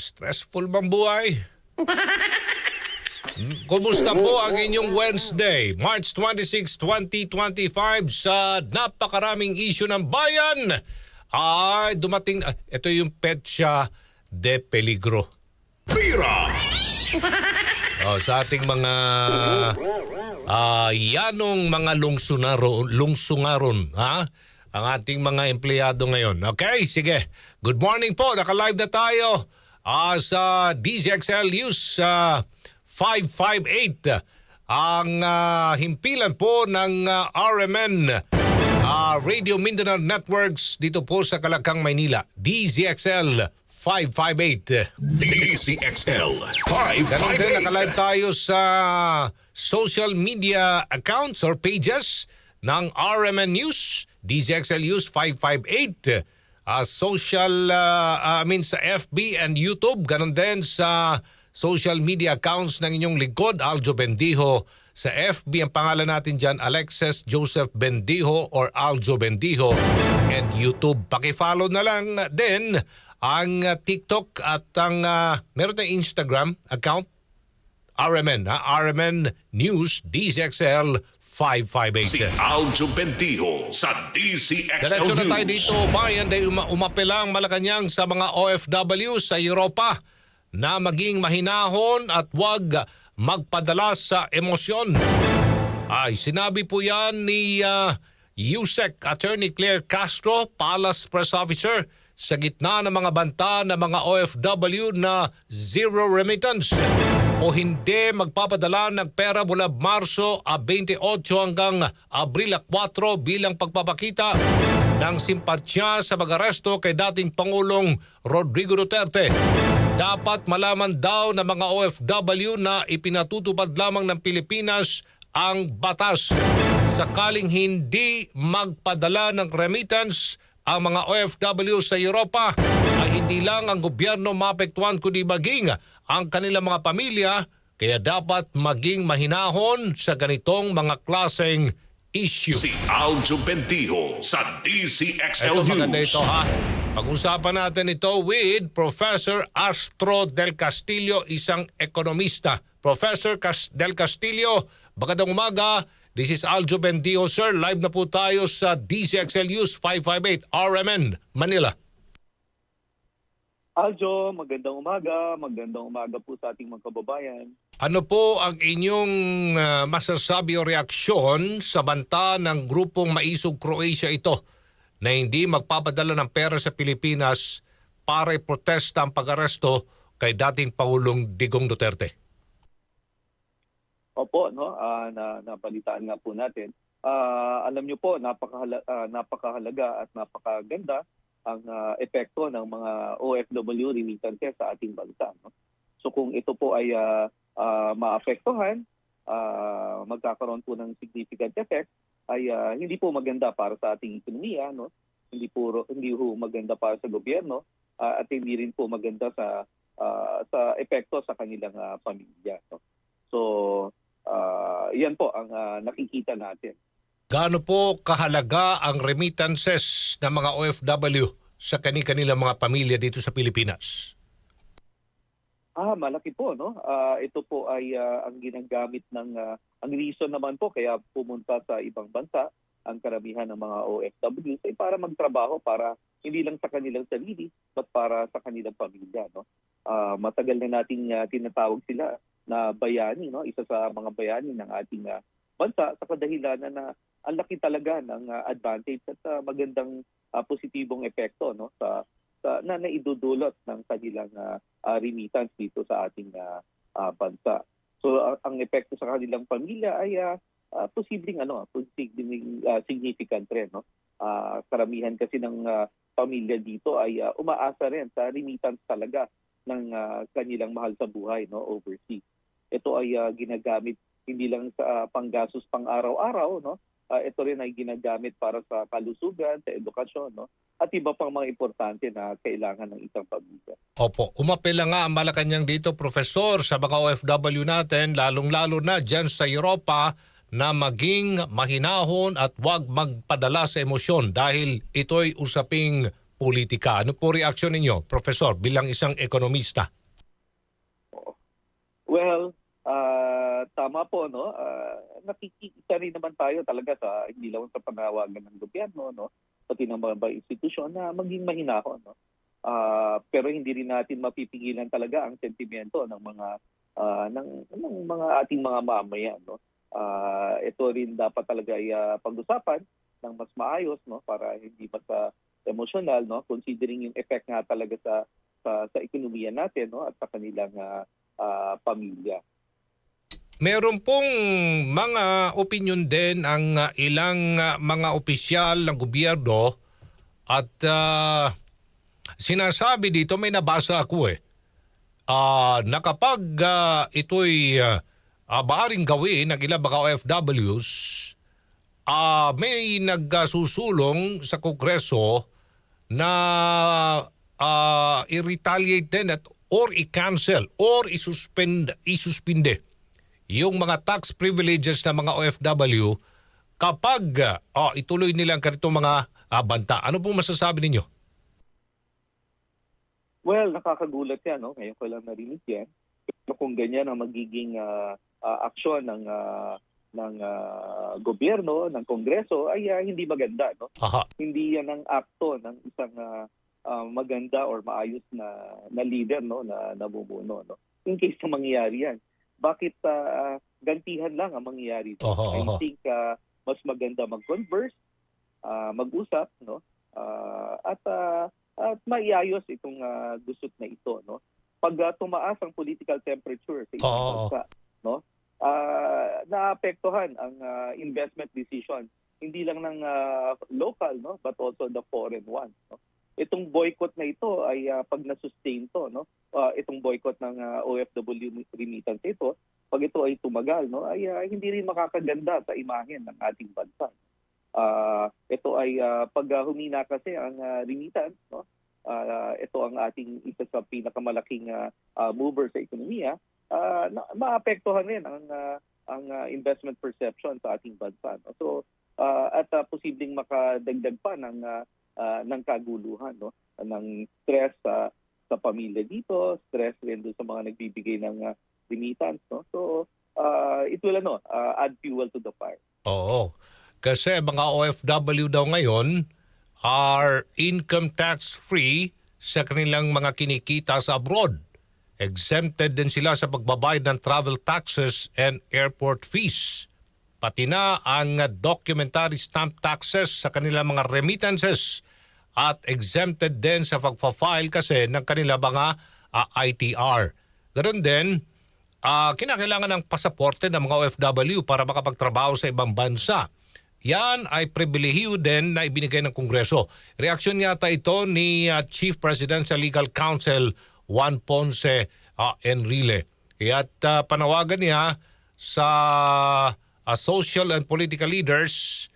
Stressful bang buhay? Hmm, Kumusta po ang inyong Wednesday, March 26, 2025 sa napakaraming issue ng bayan? Ay, dumating, ah, ito yung petsa de peligro. Bira! Oh, sa ating mga ah yanong mga lungsunaro, lungsungaron, ha? Ang ating mga empleyado ngayon. Okay, sige. Good morning po. Naka-live na tayo ah, sa DZXL News ah, 558. Ang ah, himpilan po ng ah, RMN ah, Radio Mindanao Networks dito po sa Kalakang, Maynila. DZXL 558. DCXL Ganon din, 558. nakalive tayo sa social media accounts or pages ng RMN News, DZXL News 558, uh, social, uh, I mean sa FB and YouTube, ganon din sa social media accounts ng inyong lingkod, Aljo Bendijo. Sa FB, ang pangalan natin dyan, Alexis Joseph Bendijo or Aljo Bendijo. And YouTube, pakifollow na lang din ang uh, TikTok at ang uh, meron tayong Instagram account RMN ha RMN News DZXL 558 Si Aljo Bendijo sa DCXL Diretso na tayo dito bayan dahil uma- umapela ang Malacanang sa mga OFW sa Europa na maging mahinahon at wag magpadala sa emosyon. Ay, sinabi po yan ni uh, USEC Attorney Claire Castro, Palace Press Officer, sa gitna ng mga banta ng mga OFW na zero remittance o hindi magpapadala ng pera mula Marso a 28 hanggang Abril 4 bilang pagpapakita ng simpatsya sa mag-aresto kay dating Pangulong Rodrigo Duterte. Dapat malaman daw ng mga OFW na ipinatutupad lamang ng Pilipinas ang batas. Sakaling hindi magpadala ng remittance ang mga OFW sa Europa ay hindi lang ang gobyerno maapektuhan kundi maging ang kanilang mga pamilya kaya dapat maging mahinahon sa ganitong mga klaseng issue. Si Aljo Bendijo sa DCXL Ito maganda News. ito ha. Pag-usapan natin ito with Professor Astro Del Castillo, isang ekonomista. Professor Cas- Del Castillo, magandang umaga. This is Aljo Bendio, sir. Live na po tayo sa DCXL News 558 RMN, Manila. Aljo, magandang umaga. Magandang umaga po sa ating mga kababayan. Ano po ang inyong ah, masasabi o reaksyon sa banta ng grupong Maisog Croatia ito na hindi magpapadala ng pera sa Pilipinas para protesta ang pag-aresto kay dating Pangulong Digong Duterte? Opo, no, ah, na napalitaan nga po natin. Ah, alam niyo po, napakahala, ah, napakahalaga at napakaganda ang ah, epekto ng mga OFW remittances sa ating bansa. No? So kung ito po ay ah, ah, maapektuhan, ah, magkakaroon po ng significant effect, ay ah, hindi po maganda para sa ating ekonomiya, no? Hindi po hindi po maganda para sa gobyerno ah, at hindi rin po maganda sa ah, sa epekto sa kanilang ah, pamilya. No? So, ah, yan po ang ah, nakikita natin. Gaano po kahalaga ang remittances ng mga OFW sa kani-kanilang mga pamilya dito sa Pilipinas? Ah, malaki po, no? Ah, ito po ay ah, ang ginagamit ng ah, ang reason naman po kaya pumunta sa ibang bansa ang karamihan ng mga OFW ay para magtrabaho para hindi lang sa kanilang sarili but para sa kanilang pamilya, no? Ah, matagal na nating ah, tinatawag sila na bayani, no? Isa sa mga bayani ng ating ah, bansa sa kadahilanan na ang laki talaga ng ah, advantage at ah, magandang ah, positibong epekto, no? Sa sa na naidudulot ng kanilang ah, ah, remittance dito sa ating ah, ah, bansa. So ang, ang epekto sa kanilang pamilya ay ah, ah, posibleng ano, posibleng ah, significant rin, no. Ah, karamihan kasi ng ah, pamilya dito ay ah, umaasa rin sa remittance talaga ng ah, kanilang mahal sa buhay, no, overseas. Ito ay ah, ginagamit hindi lang sa ah, panggastos pang araw-araw, no. Ah, ito rin ay ginagamit para sa kalusugan, sa edukasyon, no? At iba pang mga importante na kailangan ng isang pamilya. Opo, umapela nga ang Malacanang dito, Professor, sa mga OFW natin, lalong-lalo na dyan sa Europa, na maging mahinahon at huwag magpadala sa emosyon dahil ito'y usaping politika. Ano po reaksyon ninyo, Professor, bilang isang ekonomista? Well, tama po no. Ah, nakikita rin naman tayo talaga sa hindi lang sa panawagan ng gobyerno no, pati ng mga institusyon na maging mahinahon no. Ah, pero hindi rin natin mapipigilan talaga ang sentimento ng mga ah, ng, ng mga ating mga mamayan no. Ah, ito rin dapat talaga ay ah, pag-usapan ng mas maayos no para hindi basta emotional no considering yung effect nga talaga sa sa, sa ekonomiya natin no at sa kanilang ah, ah, pamilya. Meron pong mga opinion din ang uh, ilang uh, mga opisyal ng gobyerno at uh, sinasabi dito, may nabasa ako eh, ah, na kapag uh, ito'y uh, uh, maaaring gawin ng ilang mga OFWs, ah, may nagsusulong sa Kongreso na ah, i-retaliate din at or i-cancel or isuspend, isuspinde yung mga tax privileges ng mga OFW kapag ah, ituloy nilang ganitong mga ah, banta. Ano pong masasabi ninyo? Well, nakakagulat yan, no? Ngayon ko lang narinig yan. Pero kung ganyan ang magiging ah, ah, aksyon ng ah, ng ah, gobyerno, ng kongreso, ay ah, hindi maganda, no? Aha. Hindi yan ang akto ng isang ah, ah, maganda or maayos na na leader, no, na namumuno, no? In case na mangyayari yan, bakit ah, gantihan lang ang mangyayari? doon? Oho, I oho. think ah, mas maganda mag-converse, ah, mag-usap, no? Ah, at ah, at maiayos itong ah, gusot na ito, no? Pag ah, tumaas ang political temperature sa isang Oo. bansa, no? Ah, naapektuhan ang ah, investment decision hindi lang ng ah, local, no, but also the foreign ones, no? Itong boycott na ito ay ah, pag na-sustain to, no? ah, itong boycott ng ah, OFW remittance ito, pag ito ay tumagal, no, ay ah, hindi rin makakaganda sa imahen ng ating bansa. Ah, ito ay ah, pag ah, humina kasi ang ah, remittance, no, ah, ito ang ating isa sa pinakamalaking ah, ah, mover sa ekonomiya, ah, na, maapektuhan rin ang ah, ang ah, investment perception sa ating bansa. No? So ah, at ah, posibleng makadagdag pa ng ah, ah, ng kaguluhan, no, ng stress sa sa pamilya dito, stress rin doon sa mga nagbibigay ng ah, remittance, no. So ah, it will ano, ah, add fuel to the fire. Oo. Kasi mga OFW daw ngayon are income tax free sa kanilang mga kinikita sa abroad. Exempted din sila sa pagbabayad ng travel taxes and airport fees. Pati na ang documentary stamp taxes sa kanilang mga remittances at exempted din sa pagpa-file kasi ng kanila mga ah, ITR. Ganon din, ah, kinakailangan ng pasaporte ng mga OFW para makapagtrabaho sa ibang bansa. Yan ay pribilehiyo din na ibinigay ng Kongreso. Reaksyon yata ito ni ah, Chief Presidential Legal Counsel Juan Ponce ah, Enrile. At ah, panawagan niya sa ah, social and political leaders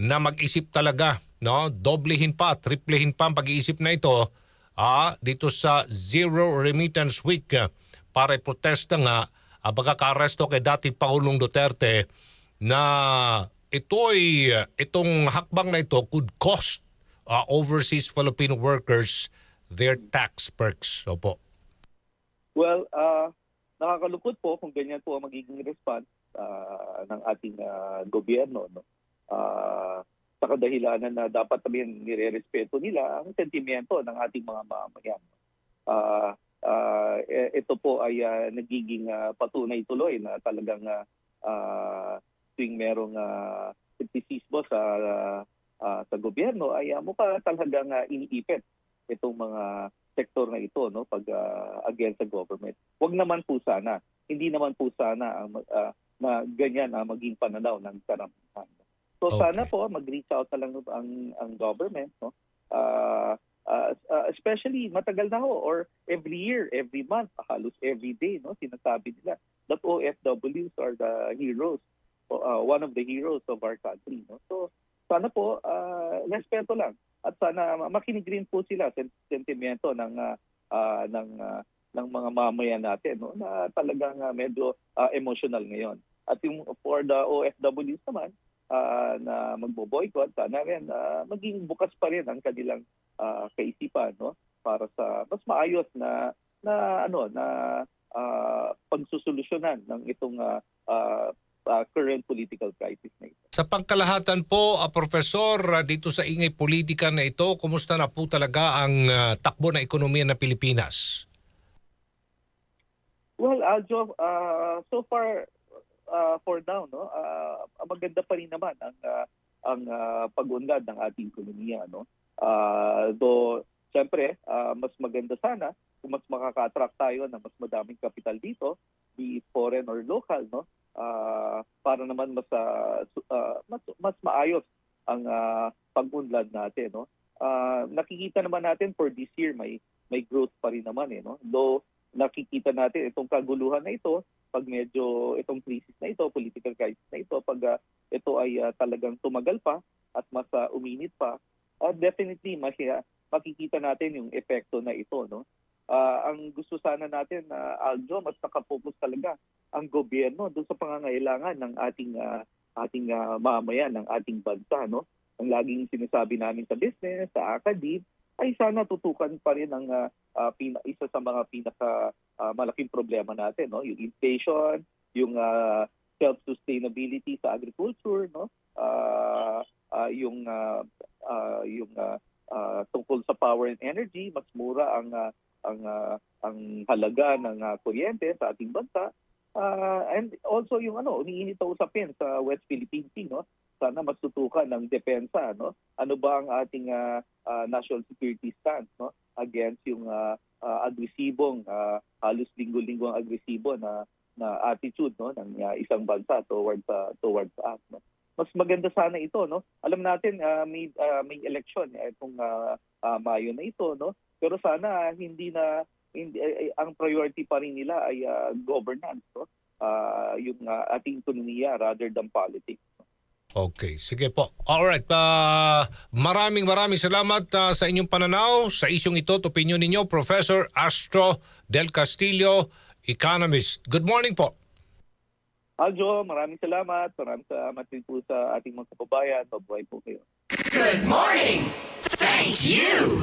na mag-isip talaga, no? Doblehin pa, triplehin pa ang pag-iisip na ito ah, dito sa Zero Remittance Week ah, para protesta nga ang pagkakaresto kay dating Pangulong Duterte na ito'y itong hakbang na ito could cost ah, overseas Filipino workers their tax perks. Opo. Well, ah nakakalungkot po kung ganyan po ang magiging response ah, ng ating ah, gobyerno. No? Ah, sa kadahilanan na dapat sabihin nire-respeto nila ang sentimento ng ating mga mamamayan. Ah, ah, e- ito po ay ah, nagiging ah, patunay tuloy na talagang ah, ah, tuwing merong uh, kritisismo sa ah, sa gobyerno ay ah, mukha talagang ah, iniipit itong mga sektor na ito no pag ah, against the government. Huwag naman po sana, hindi naman po sana ang ah, na ganyan ang maging pananaw ng karamihan. So Okay. sana po mag-reach out na lang ang ang government no. Ah, ah, ah, especially matagal na ho or every year, every month, halos every day no sinasabi nila that OFWs are the heroes uh, one of the heroes of our country no. So sana po ah, respeto lang at sana makinig rin po sila sa sentimento ng ah, ah, ng ah, ng mga mamayan natin no na talagang ah, medyo ah, emotional ngayon. At yung for the OFWs naman ah, na magbo-boycott sana rin ah, maging bukas pa rin ang kanilang ah, kaisipan no para sa mas maayos na na ano na ah, pagsusolusyonan ng itong ah, ah, ah, current political crisis na ito. Sa pangkalahatan po, ah, Professor, ah, dito sa ingay politika na ito, kumusta na po talaga ang ah, takbo ng ekonomiya ng Pilipinas? Well, Aljo, uh, so far uh, for now, no, uh, maganda pa rin naman ang uh, ang uh, pag-unlad ng ating ekonomiya, no. Uh, though syempre, uh, mas maganda sana kung mas makaka-attract tayo ng mas madaming kapital dito, be it foreign or local, no. Uh, para naman mas uh, uh, mas, mas maayos ang uh, pag-unlad natin, no. Uh, nakikita naman natin for this year may may growth pa rin naman eh, no. Though nakikita natin itong kaguluhan na ito pag medyo itong crisis na ito, political crisis na ito, pag ah, ito ay ah, talagang tumagal pa at mas ah, uminit pa, ah, definitely mas, makikita natin yung epekto na ito. No? Ah, ang gusto sana natin, na Aljo, mas nakapokus talaga ang gobyerno doon sa pangangailangan ng ating ah, ating ah, mamayan, ng ating bansa. No? Ang laging sinasabi namin sa business, sa academe, ay sana tutukan pa rin ang ah, ah, pina- isa sa mga pinaka ah, malaking problema natin no? Yung inflation yung ah, self-sustainability sa agriculture no? Ah, ah, yung ah, ah, yung ah, ah, tungkol sa power and energy mas mura ang ah, ang ah, ang halaga ng ah, kuryente sa ating bansa. Ah, and also yung ano umiinit na usapin sa West Philippine Sea no sana mas tutukan ng depensa no? Ano ba ang ating ah, ah, national security stance no? Against yung ah, ah, agresibong ah, halos linggo-linggo ang agresibo na na attitude no? Ng ah, isang bansa towards ah, towards us no? Mas maganda sana ito no? Alam natin ah, may ah, may election eh, itong ah, ah, Mayo na ito no? Pero sana hindi na hindi, eh, ang priority pa rin nila ay ah, governance no? Ah, yung ah, ating ekonomiya rather than politics Okay, sige po. Alright, pa maraming maraming salamat ah, sa inyong pananaw sa isyong ito at opinion ninyo, Professor Astro Del Castillo, economist. Good morning po. Aljo, maraming salamat. Maraming salamat din po sa ating mga kababayan. Mabuhay po kayo. Good morning. Thank you.